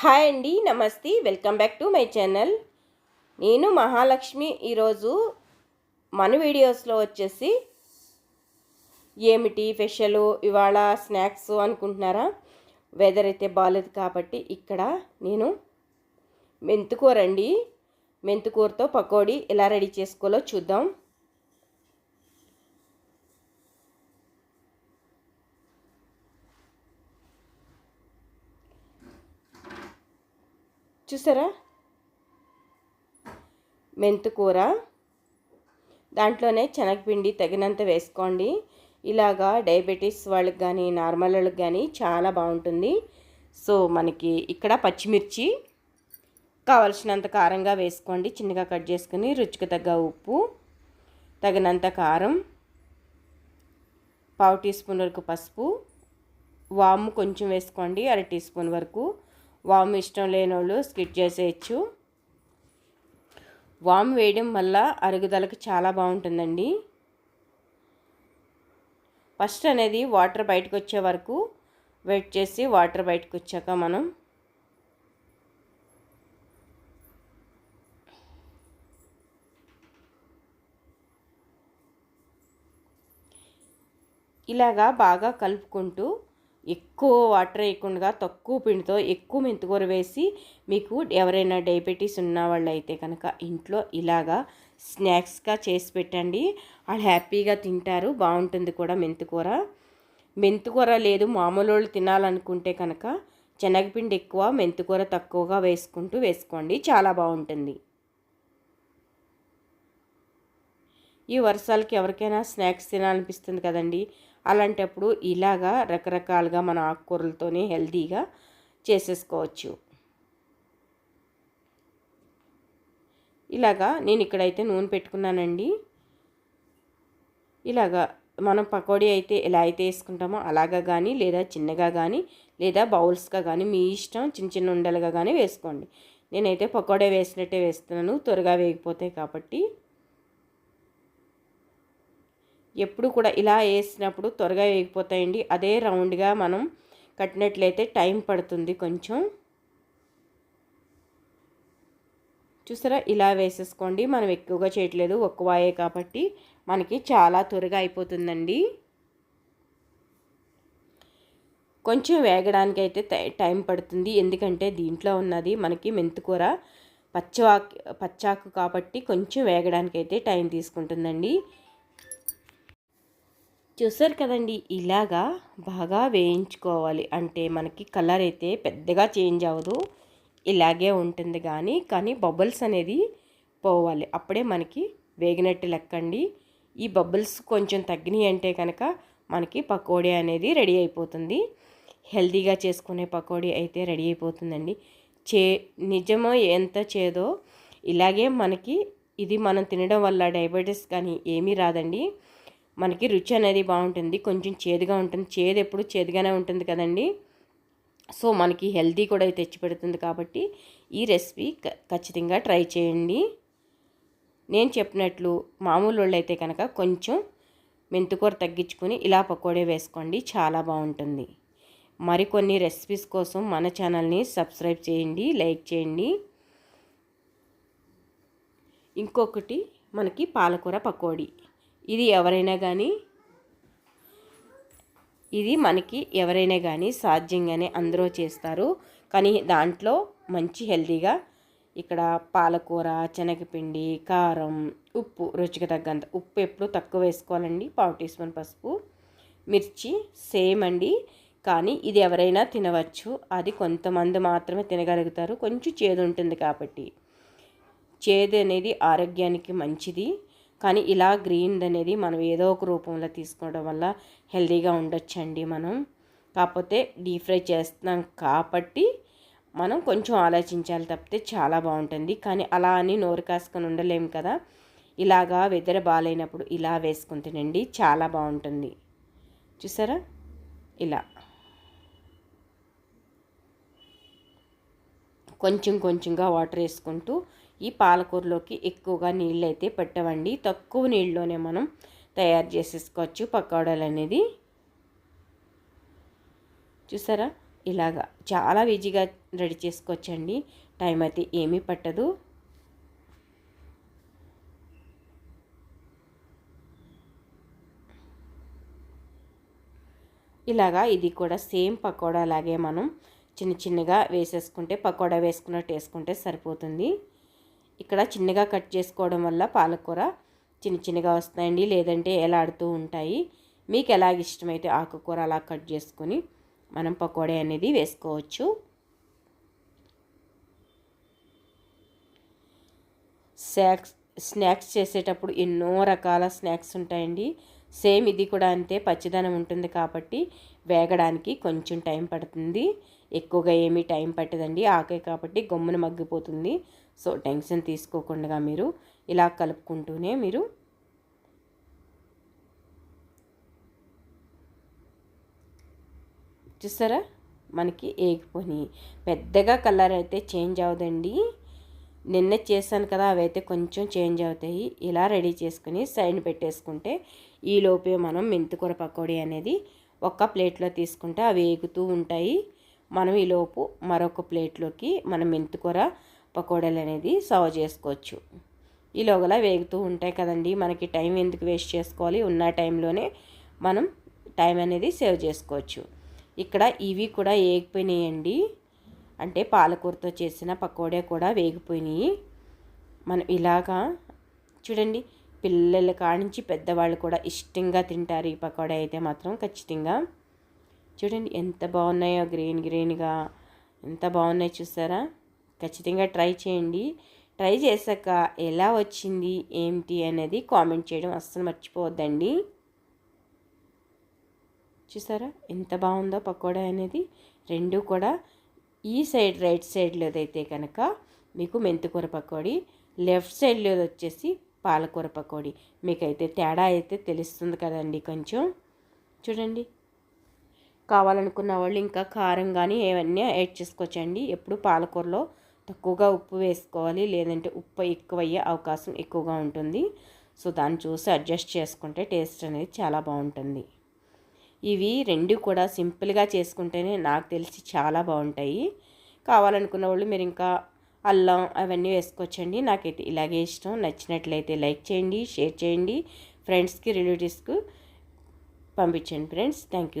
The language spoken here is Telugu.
హాయ్ అండి నమస్తే. Welcome back to my channel. నేను మహాలక్ష్మి ఈరోజు మన వీడియోస్లో వచ్చేసి ఏమిటి ఫెషలు ఇవాళ స్నాక్స్ అనుకుంటున్నారా? వెదర్ అయితే బాగాలేదు కాబట్టి ఇక్కడ నేను మెంతుకూర అండి. మెంతుకూరతో పకోడీ ఎలా రెడీ చేసుకోవాలో చూద్దాం. చూసారా? మెంతుకూర దాంట్లోనే శనగపిండి తగినంత వేసుకోండి. ఇలాగా డయాబెటీస్ వాళ్ళకి కానీ నార్మల్ వాళ్ళకి కానీ చాలా బాగుంటుంది. సో మనకి ఇక్కడ పచ్చిమిర్చి కావలసినంత కారంగా వేసుకోండి. చిన్నగా కట్ చేసుకుని రుచికి తగ్గ ఉప్పు తగినంత కారం పావు టీ స్పూన్ వరకు పసుపు వాము కొంచెం వేసుకోండి అర టీ స్పూన్ వరకు. వామ్ ఇష్టం లేని వాళ్ళు స్కిట్ చేసేయచ్చు. వామ్ వేయడం వల్ల అరుగుదలకు చాలా బాగుంటుందండి. ఫస్ట్ అనేది వాటర్ బయటకు వచ్చే వరకు వెయిట్ చేసి వాటర్ బయటకు వచ్చాక మనం ఇలాగా బాగా కలుపుకుంటూ ఎక్కువ వాటర్ వేయకుండా తక్కువ పిండితో ఎక్కువ మెంతికూర వేసి మీకు ఎవరైనా డయాబెటీస్ ఉన్న వాళ్ళు అయితే కనుక ఇంట్లో ఇలాగా స్నాక్స్గా చేసి పెట్టండి. వాళ్ళు హ్యాపీగా తింటారు బాగుంటుంది కూడా మెంతికూర. మెంతికూర లేదు మామూలు వాళ్ళు తినాలనుకుంటే కనుక శనగపిండి ఎక్కువ మెంతికూర తక్కువగా వేసుకుంటూ వేసుకోండి చాలా బాగుంటుంది. ఈ వర్షాలకి ఎవరికైనా స్నాక్స్ తినాలనిపిస్తుంది కదండి అలాంటప్పుడు ఇలాగా రకరకాలుగా మన ఆకుకూరలతోనే హెల్తీగా చేసేసుకోవచ్చు. ఇలాగా నేను ఇక్కడైతే నూనె పెట్టుకున్నానండి. ఇలాగా మనం పకోడీ అయితే ఎలా అయితే వేసుకుంటామో అలాగా కానీ లేదా చిన్నగా కానీ లేదా బౌల్స్గా కానీ మీ ఇష్టం చిన్న చిన్న ఉండలుగా కానీ వేసుకోండి. నేనైతే పకోడీ వేసినట్టే వేస్తున్నాను త్వరగా వేగిపోతాయి కాబట్టి. ఎప్పుడు కూడా ఇలా వేసినప్పుడు త్వరగా వేగిపోతాయండి. అదే రౌండ్గా మనం కట్టినట్లయితే టైం పడుతుంది కొంచెం. చూసారా? ఇలా వేసేసుకోండి. మనం ఎక్కువగా చేయట్లేదు. ఒక్కవాయే కాబట్టి మనకి చాలా త్వరగా అయిపోతుందండి. కొంచెం వేగడానికి అయితే టైం పడుతుంది. ఎందుకంటే దీంట్లో ఉన్నది మనకి మెంతుకూర పచ్చవాకు పచ్చాకు కాబట్టి కొంచెం వేగడానికి అయితే టైం తీసుకుంటుందండి. చూసారు కదండి ఇలాగా బాగా వేయించుకోవాలి. అంటే మనకి కలర్ అయితే పెద్దగా చేంజ్ అవ్వదు. ఇలాగే ఉంటుంది కానీ కానీ బబుల్స్ అనేది పోవాలి. అప్పుడే మనకి వేగినట్టు లెక్కండి. ఈ బబుల్స్ కొంచెం తగ్గినాయి అంటే కనుక మనకి పకోడీ అనేది రెడీ అయిపోతుంది. హెల్తీగా చేసుకునే పకోడీ అయితే రెడీ అయిపోతుందండి. చే నిజమో ఎంత చేదో ఇలాగే మనకి ఇది మనం తినడం వల్ల డయాబెటీస్ కానీ ఏమీ రాదండి. మనకి రుచి అనేది బాగుంటుంది కొంచెం చేదుగా ఉంటుంది. చేదు ఎప్పుడు చేదుగానే ఉంటుంది కదండి. సో మనకి హెల్తీ కూడా తెచ్చి పెడుతుంది కాబట్టి ఈ రెసిపీ ఖచ్చితంగా ట్రై చేయండి. నేను చెప్పినట్లు మామూలు వాళ్ళు అయితే కనుక కొంచెం మెంతుకూర తగ్గించుకొని ఇలా పకోడే వేసుకోండి చాలా బాగుంటుంది. మరికొన్ని రెసిపీస్ కోసం మన ఛానల్ని సబ్స్క్రైబ్ చేయండి లైక్ చేయండి. ఇంకొకటి మనకి పాలకూర పకోడీ. ఇది ఎవరైనా కానీ ఇది మనకి ఎవరైనా కానీ సాధ్యంగానే అందరూ చేస్తారు. కానీ దాంట్లో మంచి హెల్తీగా ఇక్కడ పాలకూర శనగపిండి కారం ఉప్పు రుచికి తగ్గంత ఉప్పు ఎప్పుడు తక్కువ వేసుకోవాలండి. పావు టీ స్పూన్ పసుపు మిర్చి సేమ్ అండి. కానీ ఇది ఎవరైనా తినవచ్చు. అది కొంతమంది మాత్రమే తినగలుగుతారు. కొంచెం చేదు ఉంటుంది కాబట్టి. చేదు అనేది ఆరోగ్యానికి మంచిది. కానీ ఇలా గ్రీన్ అనేది మనం ఏదో ఒక రూపంలో తీసుకోవడం వల్ల హెల్దీగా ఉండొచ్చండి మనం. కాకపోతే డీప్ ఫ్రై చేస్తున్నాం కాబట్టి మనం కొంచెం ఆలోచించాలి తప్పితే చాలా బాగుంటుంది. కానీ అలా అని నోరు కాసుకొని ఉండలేము కదా. ఇలాగా వెదర బాగాలేనప్పుడు ఇలా వేసుకుని తినండి చాలా బాగుంటుంది. చూసారా? ఇలా. కొంచెం కొంచెంగా వాటర్ వేసుకుంటూ ఈ పాలకూరలోకి ఎక్కువగా నీళ్ళు అయితే పెట్టవండి. తక్కువ నీళ్ళలోనే మనం తయారు చేసేసుకోవచ్చు పకోడాలు అనేది. చూసారా? ఇలాగా చాలా ఈజీగా రెడీ చేసుకోవచ్చండి. టైం అయితే ఏమీ పట్టదు. ఇలాగా ఇది కూడా సేమ్ పకోడా లాగే మనం చిన్న చిన్నగా వేసేసుకుంటే పకోడా వేసుకున్నట్టు వేసుకుంటే సరిపోతుంది. ఇక్కడ చిన్నగా కట్ చేసుకోవడం వల్ల పాలకూర చిన్న చిన్నగా వస్తాయండి లేదంటే ఎలాడుతూ ఉంటాయి. మీకు ఎలాగ ఇష్టమైతే ఆకుకూర అలా కట్ చేసుకొని మనం పకోడీ అనేది వేసుకోవచ్చు. స్నాక్స్ స్నాక్స్ చేసేటప్పుడు ఎన్నో రకాల స్నాక్స్ ఉంటాయండి. సేమ్ ఇది కూడా అంతే పచ్చిదనం ఉంటుంది కాబట్టి వేగడానికి కొంచెం టైం పడుతుంది. ఎక్కువగా ఏమీ టైం పట్టదండి ఆకే కాబట్టి గమ్మున మగ్గిపోతుంది. సో టెన్షన్ తీసుకోకుండా మీరు ఇలా కలుపుకుంటూనే మీరు చూసారా? మనకి ఏగిపోయి పెద్దగా కలర్ అయితే చేంజ్ అవ్వదండి. నిన్న చేశాను కదా అవైతే కొంచెం చేంజ్ అవుతాయి. ఇలా రెడీ చేసుకుని సైడ్ పెట్టేసుకుంటే ఈలోపే మనం మెంతికూర పకోడీ అనేది ఒక ప్లేట్లో తీసుకుంటే అవి వేగుతూ ఉంటాయి. మనం ఈలోపు మరొక ప్లేట్లోకి మనం మెంతికూర పకోడీలు అనేది సర్వ్ చేసుకోవచ్చు. ఈలోగలా వేగుతూ ఉంటాయి కదండి. మనకి టైం ఎందుకు వేస్ట్ చేసుకోవాలి? ఉన్న టైంలోనే మనం టైం అనేది సేవ్ చేసుకోవచ్చు. ఇక్కడ ఇవి కూడా వేగిపోయినాయండి అంటే పాలకూరతో చేసిన పకోడే కూడా వేగిపోయినాయి. మనం ఇలాగా చూడండి. పిల్లల కాడించి పెద్దవాళ్ళు కూడా ఇష్టంగా తింటారు ఈ పకోడా అయితే మాత్రం ఖచ్చితంగా. చూడండి ఎంత బాగున్నాయో గ్రీన్ గ్రీన్గా. ఎంత బాగున్నాయో చూసారా? ఖచ్చితంగా ట్రై చేయండి. ట్రై చేశాక ఎలా వచ్చింది ఏంటి అనేది కామెంట్ చేయడం అస్సలు మర్చిపోవద్దండి. చూసారా? ఎంత బాగుందో పకోడా అనేది. రెండు కూడా ఈ సైడ్ రైట్ సైడ్లోదైతే కనుక మీకు మెంతికూర పకోడీ లెఫ్ట్ సైడ్లో వచ్చేసి పాలకూర పకోడీ. మీకైతే తేడా అయితే తెలుస్తుంది కదండి కొంచెం. చూడండి. కావాలనుకున్న వాళ్ళు ఇంకా కారం కానీ ఏవన్నీ యాడ్ చేసుకోవచ్చండి. ఎప్పుడు పాలకూరలో తక్కువగా ఉప్పు వేసుకోవాలి. లేదంటే ఉప్పు ఎక్కువ అయ్యే అవకాశం ఎక్కువగా ఉంటుంది. సో దాన్ని చూసి అడ్జస్ట్ చేసుకుంటే టేస్ట్ అనేది చాలా బాగుంటుంది. ఇవి రెండు కూడా సింపుల్గా చేసుకుంటేనే నాకు తెలిసి చాలా బాగుంటాయి. కావాలనుకున్న వాళ్ళు మీరు ఇంకా అల్లం అవన్నీ వేసుకోవచ్చండి. నాకైతే ఇలాగే ఇష్టం. నచ్చినట్లయితే లైక్ చేయండి షేర్ చేయండి. ఫ్రెండ్స్కి రిలేటివ్స్కు పంపించండి ఫ్రెండ్స్. Thank you